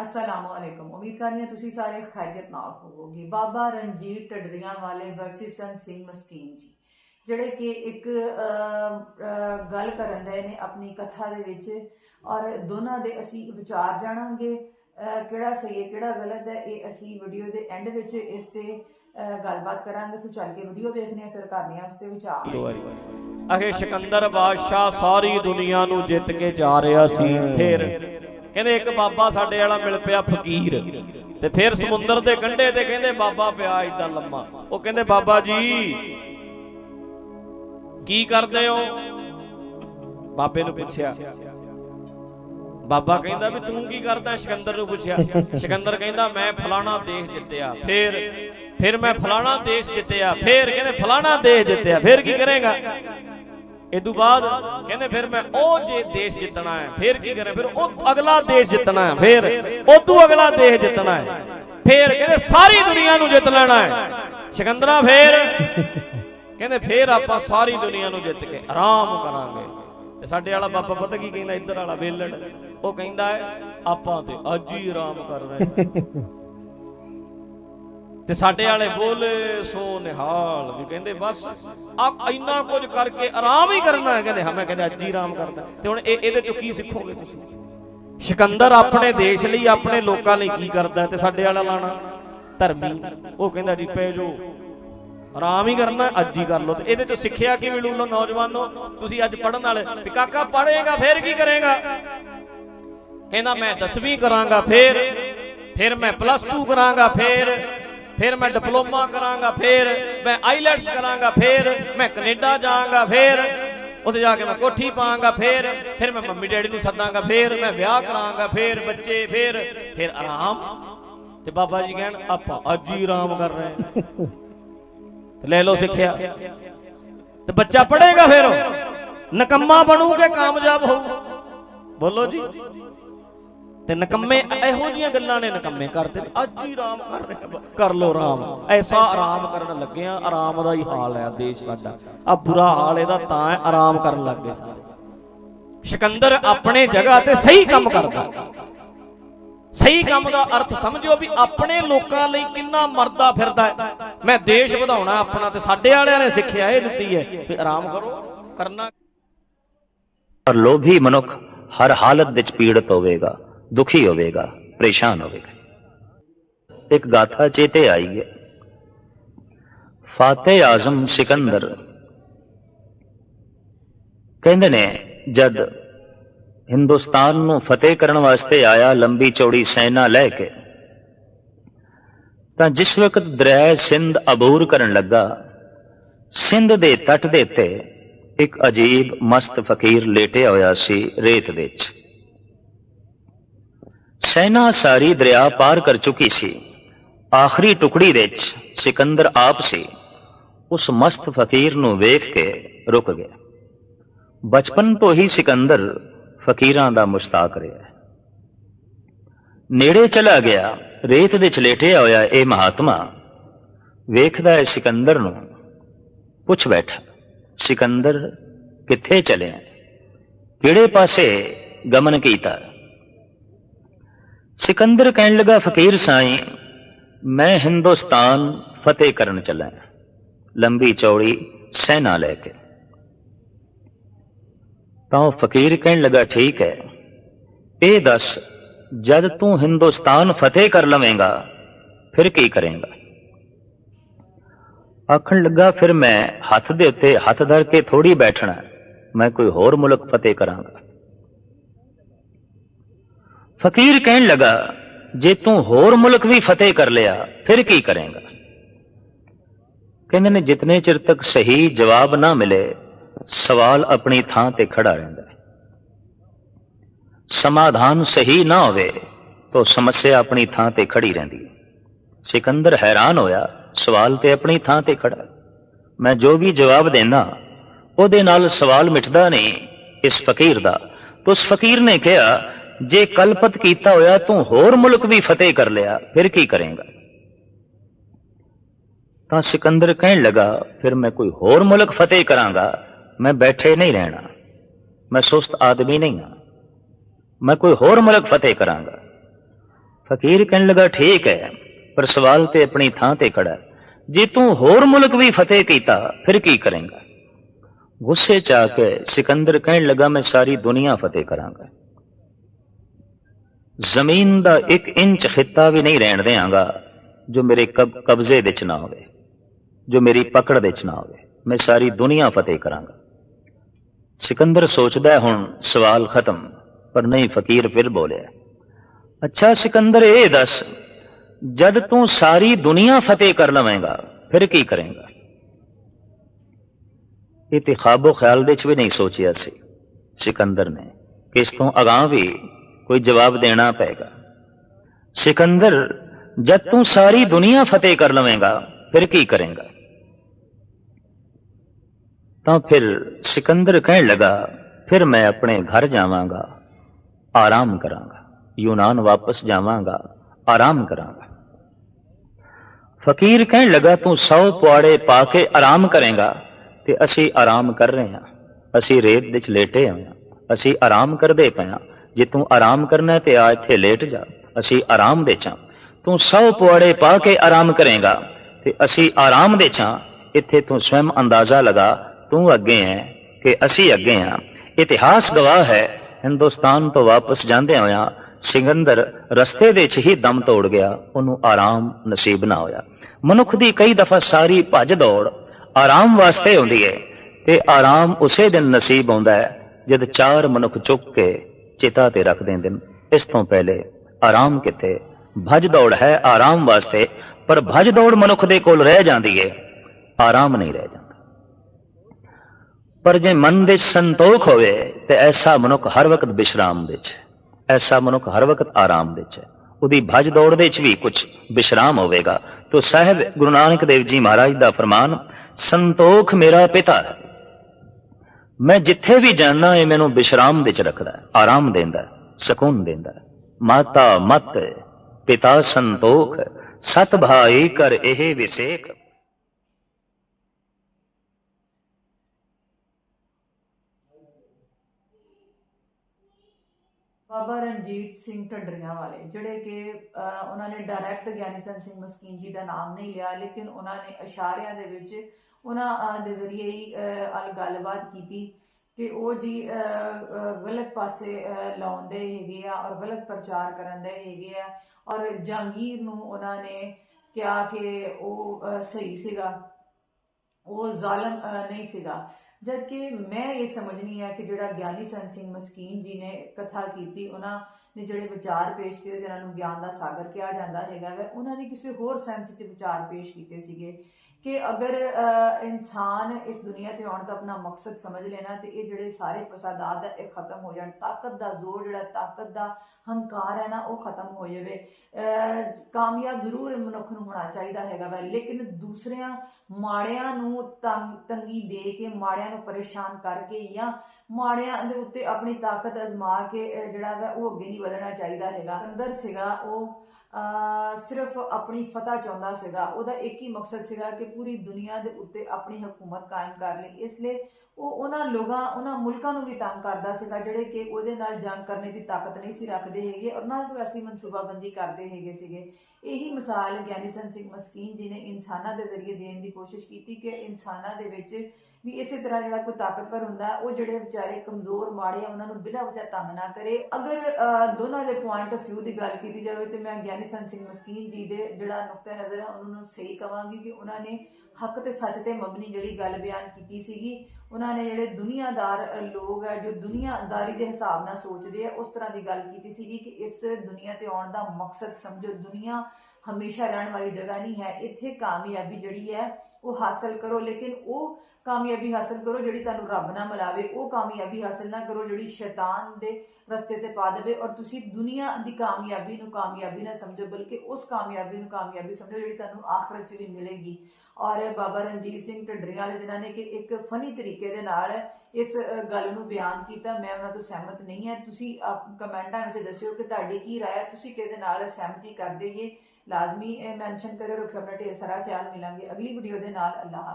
ਅਸਲਾਮੁ ਅਲੈਕੁਮ ਉਮੀਦ ਕਰਨੀ ਹਾਂ ਤੁਸੀਂ ਸਾਰੇ ਖੈਰੀਅਤ ਨਾਲ ਹੋਵੋਗੇ ਬਾਬਾ ਰਣਜੀਤ ਢੱਡਰੀਆਂ ਵਾਲੇ ਵਰਸਸ ਸੰਤ ਸਿੰਘ ਮਸਕੀਨ ਜੀ ਜਿਹੜੇ ਕਿ ਇੱਕ ਗੱਲ ਕਰਨ ਦੇ ਨੇ ਆਪਣੀ ਕਥਾ ਦੇ ਵਿੱਚ ਔਰ ਦੋਨਾਂ ਦੇ ਅਸੀਂ ਵਿਚਾਰ ਜਾਣਾਂਗੇ ਕਿਹੜਾ ਸਹੀ ਹੈ ਕਿਹੜਾ ਗਲਤ ਹੈ ਇਹ ਅਸੀਂ ਵੀਡੀਓ ਦੇ ਐਂਡ ਵਿੱਚ ਇਸ ਤੇ ਗੱਲਬਾਤ ਕਰਾਂਗੇ ਸੋ ਚੱਲ ਕੇ ਵੀਡੀਓ ਵੇਖਦੇ ਹਾਂ ਫਿਰ ਕਰਨੀ ਆ ਉਸ ਤੇ ਵਿਚਾਰ ਦੋ ਅਹੇ ਸਿਕੰਦਰ ਬਾਦਸ਼ਾਹ ਸਾਰੀ ਦੁਨੀਆ ਨੂੰ ਜਿੱਤ ਕੇ ਜਾ ਰਿਹਾ ਸੀ ਫਿਰ ਕਹਿੰਦੇ ਇੱਕ ਬਾਬਾ ਸਾਡੇ ਵਾਲਾ ਮਿਲ ਪਿਆ ਫਕੀਰ। ਤੇ ਫਿਰ ਸਮੁੰਦਰ ਦੇ ਕੰਢੇ ਤੇ ਕਹਿੰਦੇ ਬਾਬਾ ਪਿਆ ਇਦਾਂ ਲੰਮਾ। ਉਹ ਕਹਿੰਦੇ ਬਾਬਾ ਜੀ, ਕੀ ਕਰਦੇ ਹੋ? ਬਾਬੇ ਨੂੰ ਪੁੱਛਿਆ। ਬਾਬਾ ਕਹਿੰਦਾ ਵੀ ਤੂੰ ਕੀ ਕਰਦਾ? ਸਿਕੰਦਰ ਨੂੰ ਪੁੱਛਿਆ। ਸਿਕੰਦਰ ਕਹਿੰਦਾ, ਮੈਂ ਫਲਾਣਾ ਦੇਸ਼ ਜਿੱਤਿਆ। ਫਿਰ ਫਿਰ ਮੈਂ ਫਲਾਣਾ ਦੇਸ਼ ਜਿੱਤਿਆ। ਫਿਰ ਕਹਿੰਦੇ, ਫਲਾਣਾ ਦੇਸ਼ ਜਿੱਤਿਆ। ਫਿਰ ਕੀ ਕਰੇਗਾ? ਇਹ ਤੋਂ ਬਾਅਦ ਕਹਿੰਦੇ ਫਿਰ ਮੈਂ ਉਹ ਜੇ ਦੇਸ਼ ਜਿੱਤਣਾ ਹੈ, ਫਿਰ ਕੀ ਕਰਾਂ? ਫਿਰ ਉਹ ਅਗਲਾ ਦੇਸ਼ ਜਿੱਤਣਾ ਹੈ, ਫਿਰ ਉਹ ਤੋਂ ਅਗਲਾ ਦੇਸ਼ ਜਿੱਤਣਾ ਹੈ। ਫਿਰ ਕਹਿੰਦੇ ਸਾਰੀ ਦੁਨੀਆ ਨੂੰ ਜਿੱਤ ਲੈਣਾ ਹੈ। ਸਿਕੰਦਰਾ, ਫਿਰ ਕਹਿੰਦੇ ਫਿਰ ਆਪਾਂ ਸਾਰੀ ਦੁਨੀਆ ਨੂੰ ਜਿੱਤ ਕੇ ਆਰਾਮ ਕਰਾਂਗੇ। ਤੇ ਸਾਡੇ ਵਾਲਾ ਬਾਬਾ ਪਤਾ ਕੀ ਕਹਿੰਦਾ? ਇੱਧਰ ਵਾਲਾ ਵੇਲੜ, ਉਹ ਕਹਿੰਦਾ ਹੈ, ਆਪਾਂ ਤੇ ਅੱਜ ਹੀ ਆਰਾਮ ਕਰ ਰਹੇ ਤੇ ਸਾਡੇ ਵਾਲੇ ਬੋਲੇ, ਸੋ ਨਿਹਾਲ। ਵੀ ਕਹਿੰਦੇ, ਬਸ ਆ ਇੰਨਾ ਕੁਝ ਕਰਕੇ ਆਰਾਮ ਹੀ ਕਰਨਾ ਹੈ। ਕਹਿੰਦੇ, ਹਾਂ, ਮੈਂ ਕਹਿੰਦੇ, ਅੱਜ ਹੀ ਆਰਾਮ ਕਰਦਾ। ਤੇ ਹੁਣ ਇਹ, ਇਹਦੇ ਚੋਂ ਕੀ ਸਿੱਖੋਗੇ ਤੁਸੀਂ? ਸਿਕੰਦਰ ਆਪਣੇ ਦੇਸ਼ ਲਈ, ਆਪਣੇ ਲੋਕਾਂ ਲਈ ਕੀ ਕਰਦਾ ਤੇ ਸਾਡੇ ਵਾਲਾ ਲਾਣਾ? ਧਰਮੀ। ਉਹ ਕਹਿੰਦਾ, ਜੀ, ਪੈ ਜੋ ਆਰਾਮ ਹੀ ਕਰਨਾ, ਅੱਜ ਹੀ ਕਰ ਲਓ। ਤੇ ਇਹਦੇ ਚੋਂ ਸਿੱਖਿਆ ਕੀ ਮਿਲੂ? ਲੋ ਨੌਜਵਾਨੋ, ਤੁਸੀਂ ਅੱਜ ਪੜਨ ਵਾਲੇ। ਵੀ ਕਾਕਾ ਪੜ੍ਹੇਗਾ, ਫੇਰ ਕੀ ਕਰੇਗਾ? ਕਹਿੰਦਾ, ਮੈਂ 10ਵੀਂ ਕਰਾਂਗਾ, ਫੇਰ। ਫਿਰ ਮੈਂ ਪਲੱਸ 2 ਕਰਾਂਗਾ, ਫੇਰ। ਫਿਰ ਮੈਂ ਡਿਪਲੋਮਾ ਕਰਾਂਗਾ, ਫਿਰ ਮੈਂ ਆਈਲੈਟਸ ਕਰਾਂਗਾ, ਫਿਰ ਮੈਂ ਕੈਨੇਡਾ ਜਾਵਾਂਗਾ, ਫਿਰ ਉੱਥੇ ਜਾ ਕੇ ਮੈਂ ਕੋਠੀ ਪਾਵਾਂਗਾ, ਫਿਰ ਫਿਰ ਮੈਂ ਮੰਮੀ ਡੈਡੀ ਨੂੰ ਸੱਦਾਂਗਾ, ਫਿਰ ਮੈਂ ਵਿਆਹ ਕਰਾਂਗਾ, ਫਿਰ ਬੱਚੇ, ਫਿਰ ਫਿਰ ਆਰਾਮ। ਤੇ ਬਾਬਾ ਜੀ ਕਹਿਣ, ਆਪਾਂ ਅੱਜ ਹੀ ਆਰਾਮ ਕਰ ਰਹੇ ਤੇ ਲੈ ਲਓ ਸਿੱਖਿਆ। ਤੇ ਬੱਚਾ ਪੜੇਗਾ ਫਿਰ। ਨਕੰਮਾ ਬਣੂ ਕਿ ਕਾਮਯਾਬ ਹੋਊ। ਬੋਲੋ ਜੀ। ਤੇ ਨਕੰਮੇ ਇਹੋ ਜੀਆਂ ਗੱਲਾਂ ਨੇ ਨਕੰਮੇ ਕਰਦੇ ਅੱਜ ਹੀ ਆਰਾਮ ਕਰ ਰਿਹਾ ਕਰ ਲੋ ਆਰਾਮ। ਐਸਾ ਆਰਾਮ ਕਰਨ ਲੱਗੇ ਆ, ਆਰਾਮ ਦਾ ਹੀ ਹਾਲ ਹੈ ਦੇਸ਼ ਸਾਡਾ। ਆ ਬੁਰਾ ਹਾਲ ਇਹਦਾ ਤਾਂ ਹੈ, ਆਰਾਮ ਕਰਨ ਲੱਗ ਗਏ ਸਾਰੇ। ਸਿਕੰਦਰ ਆਪਣੇ ਜਗ੍ਹਾ ਤੇ ਸਹੀ ਕੰਮ ਕਰਦਾ। ਸਹੀ ਕੰਮ ਦਾ ਅਰਥ ਸਮਝਿਓ ਵੀ ਆਪਣੇ ਲੋਕਾਂ ਲਈ ਕਿੰਨਾ ਮਰਦਾ ਫਿਰਦਾ ਹੈ। ਮੈਂ ਦੇਸ਼ ਵਧਾਉਣਾ ਆਪਣਾ ਤੇ ਸਾਡੇ ਵਾਲਿਆਂ ਨੇ ਸਿੱਖਿਆ, ਇਹ ਦਿੱਤੀ ਹੈ ਵੀ ਆਰਾਮ ਕਰੋ, ਕਰਨਾ ਲੋਭੀ ਮਨੁੱਖ ਹਰ ਹਾਲਤ ਵਿੱਚ ਪੀੜਤ ਹੋਵੇਗਾ। ਦੁਖੀ ਹੋਵੇਗਾ, ਪਰੇਸ਼ਾਨ ਹੋਵੇਗਾ। ਇੱਕ ਗਾਥਾ ਚੇਤੇ ਆਈ ਹੈ। ਫਾਤਿਹ ਆਜ਼ਮ ਸਿਕੰਦਰ ਕਹਿੰਦੇ ਨੇ, ਜਦ ਹਿੰਦੁਸਤਾਨ ਨੂੰ ਫਤਿਹ ਕਰਨ ਵਾਸਤੇ ਆਇਆ ਲੰਬੀ ਚੌੜੀ ਸੈਨਾ ਲੈ ਕੇ, ਤਾਂ ਜਿਸ ਵਕਤ ਦਰਿਆ ਸਿੰਧ ਅਬੂਰ ਕਰਨ ਲੱਗਾ, ਸਿੰਧ ਦੇ ਤੱਟ ਦੇ ਉੱਤੇ ਇੱਕ ਅਜੀਬ ਮਸਤ ਫਕੀਰ ਲੇਟਿਆ ਹੋਇਆ ਸੀ ਰੇਤ ਵਿੱਚ। ਸੈਨਾ ਸਾਰੀ ਦਰਿਆ ਪਾਰ ਕਰ ਚੁੱਕੀ ਸੀ। ਆਖਰੀ ਟੁਕੜੀ ਵਿੱਚ ਸਿਕੰਦਰ ਆਪ ਸੀ। ਉਸ ਮਸਤ ਫਕੀਰ ਨੂੰ ਵੇਖ ਕੇ ਰੁਕ ਗਿਆ। ਬਚਪਨ ਤੋਂ ਹੀ ਸਿਕੰਦਰ ਫਕੀਰਾਂ ਦਾ ਮੁਸ਼ਤਾਕ ਰਿਹਾ ਨੇੜੇ ਚਲਾ ਗਿਆ, ਰੇਤ ਦੇ ਚਲੇਟਿਆ ਹੋਇਆ ਇਹ ਮਹਾਤਮਾ ਵੇਖਦਾ ਹੈ ਸਿਕੰਦਰ ਨੂੰ, ਪੁੱਛ ਬੈਠਾ, ਸਿਕੰਦਰ ਕਿੱਥੇ ਚਲੇ ਕਿਹੜੇ ਪਾਸੇ ਗਮਨ ਕੀਤਾ? ਸਿਕੰਦਰ ਕਹਿਣ ਲੱਗਾ, ਫਕੀਰ ਸਾਈਂ, ਮੈਂ ਹਿੰਦੁਸਤਾਨ ਫਤਿਹ ਕਰਨ ਚੱਲਾ ਲੰਬੀ ਚੌੜੀ ਸੈਨਾ ਲੈ ਕੇ। ਤਾਂ ਉਹ ਫਕੀਰ ਕਹਿਣ ਲੱਗਾ, ਠੀਕ ਹੈ, ਇਹ ਦੱਸ, ਜਦ ਤੂੰ ਹਿੰਦੁਸਤਾਨ ਫਤਿਹ ਕਰ ਲਵੇਂਗਾ, ਫਿਰ ਕੀ ਕਰੇਂਗਾ? ਆਖਣ ਲੱਗਾ, ਫਿਰ ਮੈਂ ਹੱਥ ਦੇ ਉੱਤੇ ਹੱਥ ਧਰ ਕੇ ਥੋੜੀ ਬੈਠਣਾ ਮੈਂ ਕੋਈ ਹੋਰ ਮੁਲਕ ਫਤਿਹ ਕਰਾਂਗਾ। ਫਕੀਰ ਕਹਿਣ ਲੱਗਾ, ਜੇ ਤੂੰ ਹੋਰ ਮੁਲਕ ਵੀ ਫਤਿਹ ਕਰ ਲਿਆ, ਫਿਰ ਕੀ ਕਰੇਗਾ? ਕਹਿੰਦੇ ਨੇ, ਜਿਤਨੇ ਚਿਰ ਤੱਕ ਸਹੀ ਜਵਾਬ ਨਾ ਮਿਲੇ, ਸਵਾਲ ਆਪਣੀ ਥਾਂ ਤੇ ਖੜਾ ਰਹਿੰਦਾ ਹੈ। ਸਮਾਧਾਨ ਸਹੀ ਨਾ ਹੋਵੇ, ਤਾਂ ਸਮੱਸਿਆ ਆਪਣੀ ਥਾਂ ਤੇ ਖੜੀ ਰਹਿੰਦੀ ਹੈ। ਸਿਕੰਦਰ ਹੈਰਾਨ ਹੋਇਆ, ਸਵਾਲ ਤੇ ਆਪਣੀ ਥਾਂ ਤੇ ਖੜਾ। ਮੈਂ ਜੋ ਵੀ ਜਵਾਬ ਦੇਣਾ, ਉਹਦੇ ਨਾਲ ਸਵਾਲ ਮਿਟਦਾ ਨਹੀਂ, ਇਸ ਫਕੀਰ ਦਾ। ਉਸ ਫਕੀਰ ਨੇ ਕਿਹਾ ਜੇ ਕਲਪਤ ਕੀਤਾ ਹੋਇਆ ਤੂੰ ਹੋਰ ਮੁਲਕ ਵੀ ਫਤਿਹ ਕਰ ਲਿਆ, ਫਿਰ ਕੀ ਕਰੇਂਗਾ? ਤਾਂ ਸਿਕੰਦਰ ਕਹਿਣ ਲੱਗਾ, ਫਿਰ ਮੈਂ ਕੋਈ ਹੋਰ ਮੁਲਕ ਫਤਿਹ ਕਰਾਂਗਾ, ਮੈਂ ਬੈਠੇ ਨਹੀਂ ਰਹਿਣਾ, ਮੈਂ ਸੁਸਤ ਆਦਮੀ ਨਹੀਂ ਹਾਂ, ਮੈਂ ਕੋਈ ਹੋਰ ਮੁਲਕ ਫਤਿਹ ਕਰਾਂਗਾ। ਫਕੀਰ ਕਹਿਣ ਲੱਗਾ, ਠੀਕ ਹੈ, ਪਰ ਸਵਾਲ ਤੇ ਆਪਣੀ ਥਾਂ ਤੇ ਖੜਾ ਜੇ ਤੂੰ ਹੋਰ ਮੁਲਕ ਵੀ ਫਤਿਹ ਕੀਤਾ, ਫਿਰ ਕੀ ਕਰੇਂਗਾ? ਗੁੱਸੇ ਚ ਆ ਕੇ ਸਿਕੰਦਰ ਕਹਿਣ ਲੱਗਾ, ਮੈਂ ਸਾਰੀ ਦੁਨੀਆ ਫਤਿਹ ਕਰਾਂਗਾ। ਜ਼ਮੀਨ ਦਾ ਇੱਕ ਇੰਚ ਖਿੱਤਾ ਵੀ ਨਹੀਂ ਰਹਿਣ ਦਿਆਂਗਾ, ਜੋ ਮੇਰੇ ਕਬ- ਕਬਜ਼ੇ ਵਿੱਚ ਨਾ ਹੋਵੇ ਜੋ ਮੇਰੀ ਪਕੜ ਵਿੱਚ ਨਾ ਹੋਵੇ ਮੈਂ ਸਾਰੀ ਦੁਨੀਆ ਫਤਿਹ ਕਰਾਂਗਾ। ਸਿਕੰਦਰ ਸੋਚਦਾ ਹੁਣ ਸਵਾਲ ਖਤਮ, ਪਰ ਨਹੀਂ, ਫਕੀਰ ਫਿਰ ਬੋਲਿਆ, ਅੱਛਾ ਸਿਕੰਦਰ, ਇਹ ਦੱਸ, ਜਦ ਤੂੰ ਸਾਰੀ ਦੁਨੀਆ ਫਤਿਹ ਕਰ ਲਵੇਂਗਾ, ਫਿਰ ਕੀ ਕਰੇਂਗਾ? ਇਹ ਤੇ ਖਾਬੋ ਖਿਆਲ ਦੇ ਚ ਵੀ ਨਹੀਂ ਸੋਚਿਆ ਸੀ ਸਿਕੰਦਰ ਨੇ, ਕਿ ਇਸ ਤੋਂ ਅਗਾਹ ਵੀ ਕੋਈ ਜਵਾਬ ਦੇਣਾ ਪਏਗਾ। ਸਿਕੰਦਰ, ਜਦ ਤੂੰ ਸਾਰੀ ਦੁਨੀਆ ਫਤਿਹ ਕਰ ਲਵੇਂਗਾ, ਫਿਰ ਕੀ ਕਰੇਂਗਾ? ਤਾਂ ਫਿਰ ਸਿਕੰਦਰ ਕਹਿਣ ਲਗਾ, ਫਿਰ ਮੈਂ ਆਪਣੇ ਘਰ ਜਾਵਾਂਗਾ, ਆਰਾਮ ਕਰਾਂਗਾ, ਯੂਨਾਨ ਵਾਪਸ ਜਾਵਾਂਗਾ, ਆਰਾਮ ਕਰਾਂਗਾ। ਫਕੀਰ ਕਹਿਣ ਲਗਾ, ਤੂੰ ਸੌ ਪੁਆੜੇ ਪਾ ਕੇ ਆਰਾਮ ਕਰੇਗਾ, ਤੇ ਅਸੀਂ ਆਰਾਮ ਕਰ ਰਹੇ ਹਾਂ। ਅਸੀਂ ਰੇਤ ਵਿੱਚ ਲੇਟੇ ਹੋਏ ਹਾਂ। ਅਸੀਂ ਆਰਾਮ ਕਰਦੇ ਪਏ ਹਾਂ। ਜੇ ਤੂੰ ਆਰਾਮ ਕਰਨਾ ਹੈ ਤੇ ਆ ਇੱਥੇ ਲੇਟ ਜਾ। ਅਸੀਂ ਆਰਾਮ ਦੇ ਚਾਂ। ਤੂੰ ਸੌ ਪੁਆੜੇ ਪਾ ਕੇ ਆਰਾਮ ਕਰੇਗਾ। ਤੇ ਅਸੀਂ ਆਰਾਮ ਦੇ ਚਾਂ। ਇੱਥੇ ਤੂੰ ਸਵੈਮ ਅੰਦਾਜ਼ਾ ਲਗਾ। ਤੂੰ ਅੱਗੇ ਹੈ ਕਿ ਅਸੀਂ ਅੱਗੇ ਹਾਂ ਇਤਿਹਾਸ ਗਵਾਹ ਹੈ। ਹਿੰਦੁਸਤਾਨ ਤੋਂ ਵਾਪਸ ਜਾਂਦੇ ਹੋਇਆਂ ਸਿਕੰਦਰ ਰਸਤੇ ਵਿੱਚ ਹੀ ਦਮ ਤੋੜ ਗਿਆ। ਉਹਨੂੰ ਆਰਾਮ ਨਸੀਬ ਨਾ ਹੋਇਆ। ਮਨੁੱਖ ਦੀ ਕਈ ਦਫਾ ਸਾਰੀ ਭੱਜ ਦੌੜ ਆਰਾਮ ਵਾਸਤੇ ਹੁੰਦੀ ਹੈ ਤੇ ਆਰਾਮ ਉਸੇ ਦਿਨ ਨਸੀਬ ਆਉਂਦਾ ਹੈ, ਜਦ ਚਾਰ ਮਨੁੱਖ ਚੁੱਕ ਕੇ ਚਿਤਾ ਤੇ ਰੱਖ ਦਿੰਦੇ ਨੇ। ਇਸ ਤੋਂ ਪਹਿਲੇ ਆਰਾਮ ਕਿੱਥੇ? ਭੱਜ ਦੌੜ ਹੈ ਆਰਾਮ ਵਾਸਤੇ, ਪਰ ਭੱਜ ਦੌੜ ਮਨੁੱਖ ਦੇ ਕੋਲ ਰਹਿ ਜਾਂਦੀ ਹੈ ਆਰਾਮ ਨਹੀਂ ਰਹਿ ਜਾਂਦਾ। ਪਰ ਜੇ ਮਨ ਦੇ ਸੰਤੋਖ ਹੋਵੇ, ਤੇ ਐਸਾ ਮਨੁੱਖ ਹਰ ਵਕਤ ਵਿਸ਼ਰਾਮ ਵਿੱਚ ਹੈ। ਐਸਾ ਮਨੁੱਖ ਹਰ ਵਕਤ ਆਰਾਮ ਵਿੱਚ ਹੈ। ਉਹਦੀ ਭੱਜ ਦੌੜ ਦੇ ਵਿੱਚ ਵੀ ਕੁਝ ਵਿਸ਼ਰਾਮ ਹੋਵੇਗਾ। ਤੋ ਸਾਹਿਬ ਗੁਰੂ ਨਾਨਕ ਦੇਵ ਜੀ ਮਹਾਰਾਜ ਦਾ ਫਰਮਾਨ, ਸੰਤੋਖ ਮੇਰਾ ਪਿਤਾ ਹੈ। ਮੈਂ ਜਿੱਥੇ ਵੀ ਜਾਣਾ ਏ ਮੈਨੂੰ ਵਿਸ਼ਰਾਮ ਵਿੱਚ ਰੱਖਦਾ ਆਰਾਮ ਦਿੰਦਾ ਸਕੂਨ ਦਿੰਦਾ ਮਾਤਾ ਮਤ, ਪਿਤਾ ਸੰਤੋਖ, ਸਤ ਭਾਈ ਕਰ ਇਹ ਵਿਸੇਖ। ਬਾਬਾ ਰਣਜੀਤ ਸਿੰਘ ਢੱਡਰੀਆਂ ਵਾਲੇ ਜਿਹੜੇ ਕਿ ਉਹਨਾਂ ਨੇ ਡਾਇਰੈਕਟ ਗਿਆਨੀ ਸਿੰਘ ਮਸਕੀਨ ਜੀ ਦਾ ਨਾਮ ਨਹੀਂ ਲਿਆ ਲੇਕਿਨ ਉਹਨਾਂ ਨੇ ਇਸ਼ਾਰਿਆਂ ਦੇ ਵਿੱਚ ਉਹਨਾਂ ਦੇ ਜ਼ਰੀਏ ਹੀ ਅਲ ਗੱਲਬਾਤ ਕੀਤੀ ਕਿ ਉਹ ਜੀ ਗਲਤ ਪਾਸੇ ਅਹ, ਲਾਉਂਦੇ ਹੈਗੇ ਆ ਔਰ ਗਲਤ ਪ੍ਰਚਾਰ ਕਰਨ ਦੇ ਹੈਗੇ ਆ ਔਰ ਜਹਾਂਗੀਰ ਨੂੰ ਉਹਨਾਂ ਨੇ ਕਿਹਾ ਕਿ ਉਹ ਸਹੀ ਸੀਗਾ ਉਹ ਜ਼ਾਲਮ ਨਹੀਂ ਸੀਗਾ। ਜਦ ਕਿ ਮੈਂ ਇਹ ਸਮਝਣੀ ਹੈ ਕਿ ਜਿਹੜਾ ਗਿਆਨੀ ਸੰਤ ਸਿੰਘ ਮਸਕੀਨ ਜੀ ਨੇ ਕਥਾ ਕੀਤੀ, ਉਹਨਾਂ ਨੇ ਜਿਹੜੇ ਵਿਚਾਰ ਪੇਸ਼ ਕੀਤੇ ਜਿਹਨਾਂ ਨੂੰ ਗਿਆਨ ਦਾ ਸਾਗਰ ਕਿਹਾ ਜਾਂਦਾ ਹੈਗਾ ਵੈ, ਉਹਨਾਂ ਨੇ ਕਿਸੇ ਹੋਰ ਸੈਂਸ 'ਚ ਵਿਚਾਰ ਪੇਸ਼ ਕੀਤੇ ਸੀਗੇ। ਕਿ ਅਗਰ ਇਨਸਾਨ ਇਸ ਦੁਨੀਆ ਤੇ ਆਉਣ ਦਾ ਆਪਣਾ ਮਕਸਦ ਸਮਝ ਲੈਣਾ ਤੇ ਇਹ ਜਿਹੜੇ ਸਾਰੇ ਫਸਾਦਾਤ ਹੈ ਇਹ ਖਤਮ ਹੋ ਜਾਣ। ਤਾਕਤ ਦਾ ਜ਼ੋਰ ਜਿਹੜਾ, ਤਾਕਤ ਦਾ ਹੰਕਾਰ ਹੈ ਨਾ, ਉਹ ਖਤਮ ਹੋ ਜਾਵੇ। ਕਾਮਯਾਬ ਜ਼ਰੂਰ ਮਨੁੱਖ ਨੂੰ ਹੋਣਾ ਚਾਹੀਦਾ ਹੈਗਾ ਵੈ, ਲੇਕਿਨ ਦੂਸਰਿਆਂ ਮਾੜਿਆਂ ਨੂੰ ਤੰਗ, ਤੰਗੀ ਦੇ ਕੇ, ਮਾੜਿਆਂ ਨੂੰ ਪਰੇਸ਼ਾਨ ਕਰਕੇ ਜਾਂ ਮਾੜਿਆਂ ਦੇ ਉੱਤੇ ਆਪਣੀ ਤਾਕਤ ਅਜ਼ਮਾ ਕੇ ਜਿਹੜਾ ਵਾ, ਉਹ ਅੱਗੇ ਨਹੀਂ ਵਧਣਾ ਚਾਹੀਦਾ ਹੈਗਾ। ਅੰਦਰ ਸੀਗਾ ਉਹ ਸਿਰਫ ਆਪਣੀ ਫਤਹ ਚਾਹੁੰਦਾ ਸੀਗਾ। ਉਹਦਾ ਇੱਕ ਹੀ ਮਕਸਦ ਸੀਗਾ ਕਿ ਪੂਰੀ ਦੁਨੀਆ ਦੇ ਉੱਤੇ ਆਪਣੀ ਹਕੂਮਤ ਕਾਇਮ ਕਰ ਲਈ ਇਸ ਲਈ ਉਹ ਉਹਨਾਂ ਲੋਕਾਂ, ਉਹਨਾਂ ਮੁਲਕਾਂ ਨੂੰ ਵੀ ਤੰਗ ਕਰਦਾ ਸੀਗਾ, ਜਿਹੜੇ ਕਿ ਉਹਦੇ ਨਾਲ ਜੰਗ ਕਰਨ ਦੀ ਤਾਕਤ ਨਹੀਂ ਸੀ ਰੱਖਦੇ ਹੈਗੇ ਔਰ ਨਾ ਕੋਈ ਐਸੀ ਮਨਸੂਬਾਬੰਦੀ ਕਰਦੇ ਹੈਗੇ ਸੀਗੇ। ਇਹੀ ਮਿਸਾਲ ਗਿਆਨੀ ਸੰਤ ਸਿੰਘ ਮਸਕੀਨ ਜੀ ਨੇ ਇਨਸਾਨਾਂ ਦੇ ਜ਼ਰੀਏ ਦੇਣ ਦੀ ਕੋਸ਼ਿਸ਼ ਕੀਤੀ ਕਿ ਇਨਸਾਨਾਂ ਦੇ ਵਿੱਚ ਵੀ ਇਸੇ ਤਰ੍ਹਾਂ ਜਿਹੜਾ ਕੋਈ ਤਾਕਤਵਰ ਹੁੰਦਾ, ਉਹ ਜਿਹੜੇ ਵਿਚਾਰੇ ਕਮਜ਼ੋਰ, ਮਾੜੇ ਆ, ਉਹਨਾਂ ਨੂੰ ਬਿਨਾਂ ਵਜ੍ਹਾ ਤੰਗ ਨਾ ਕਰੇ। ਅਗਰ ਦੋਨਾਂ ਦੇ ਪੁਆਇੰਟ ਆਫ View ਦੀ ਗੱਲ ਕੀਤੀ ਜਾਵੇ ਤੇ ਮੈਂ ਗਿਆਨੀ ਸੰਤ ਸਿੰਘ ਮਸਕੀਨ ਜੀ ਦੇ ਜਿਹੜਾ ਨੁਕਤਾ ਨਜ਼ਰ ਹੈ ਉਹਨਾਂ ਨੂੰ ਸਹੀ ਕਵਾਂਗੀ ਕਿ ਉਹਨਾਂ ਨੇ ਹੱਕ ਤੇ ਸੱਚ ਤੇ ਮਬਨੀ ਜਿਹੜੀ ਗੱਲ ਬਿਆਨ ਕੀਤੀ ਸੀਗੀ, ਉਹਨਾਂ ਨੇ ਜਿਹੜੇ ਦੁਨੀਆਦਾਰ ਲੋਕ ਹੈ ਜੋ ਦੁਨੀਆਦਾਰੀ ਦੇ ਹਿਸਾਬ ਨਾਲ ਸੋਚਦੇ ਆ, ਉਸ ਤਰ੍ਹਾਂ ਦੀ ਗੱਲ ਕੀਤੀ ਸੀਗੀ ਕਿ ਇਸ ਦੁਨੀਆ ਤੇ ਆਉਣ ਦਾ ਮਕਸਦ ਸਮਝੋ, ਦੁਨੀਆ ਹਮੇਸ਼ਾ ਰਹਿਣ ਵਾਲੀ ਜਗ੍ਹਾ ਨਹੀਂ ਹੈ, ਇੱਥੇ ਕਾਮਯਾਬੀ ਜਿਹੜੀ ਹੈ ਉਹ ਹਾਸਲ ਕਰੋ ਲੇਕਿਨ ਉਹ ਕਾਮਯਾਬੀ ਹਾਸਲ ਕਰੋ ਜਿਹੜੀ ਤੁਹਾਨੂੰ ਰੱਬ ਨਾਲ ਮਿਲਾਵੇ ਉਹ ਕਾਮਯਾਬੀ ਹਾਸਲ ਨਾ ਕਰੋ ਜਿਹੜੀ ਸ਼ੈਤਾਨ ਦੇ ਰਸਤੇ ਤੇ ਪਾ ਦੇਵੇ ਔਰ ਤੁਸੀਂ ਦੁਨੀਆ ਦੀ ਕਾਮਯਾਬੀ ਨੂੰ ਕਾਮਯਾਬੀ ਨਾ ਸਮਝੋ ਬਲਕਿ ਉਸ ਕਾਮਯਾਬੀ ਨੂੰ ਕਾਮਯਾਬੀ ਸਮਝੋ ਜਿਹੜੀ ਤੁਹਾਨੂੰ ਆਖਰਤ 'ਚ ਵੀ ਮਿਲੇਗੀ ਔਰ ਬਾਬਾ ਰਣਜੀਤ ਸਿੰਘ ਢੱਡਰੀਆਂ ਵਾਲੇ ਜਿਨ੍ਹਾਂ ਨੇ ਕਿ ਇੱਕ ਫਨੀ ਤਰੀਕੇ ਦੇ ਨਾਲ ਇਸ ਅ, ਗੱਲ ਨੂੰ ਬਿਆਨ ਕੀਤਾ ਮੈਂ ਉਹਨਾਂ ਤੋਂ ਸਹਿਮਤ ਨਹੀਂ ਹਾਂ ਤੁਸੀਂ ਕਮੈਂਟਾਂ ਵਿੱਚ ਦੱਸਿਓ ਕਿ ਤੁਹਾਡੀ ਕੀ رائے ਹੈ ਤੁਸੀਂ ਕਿਹਦੇ ਨਾਲ ਸਹਿਮਤੀ ਕਰਦੇ ਜੇ ਲਾਜ਼ਮੀ ਇਹ ਮੈਂਸ਼ਨ ਕਰਿਓ ਰੱਖਿਓ ਆਪਣਾ ਢੇਰ ਸਾਰਾ ਖਿਆਲ ਮਿਲਾਂਗੇ। ਅਗਲੀ ਵੀਡੀਓ ਦੇ ਨਾਲ ਅੱਲਾਹ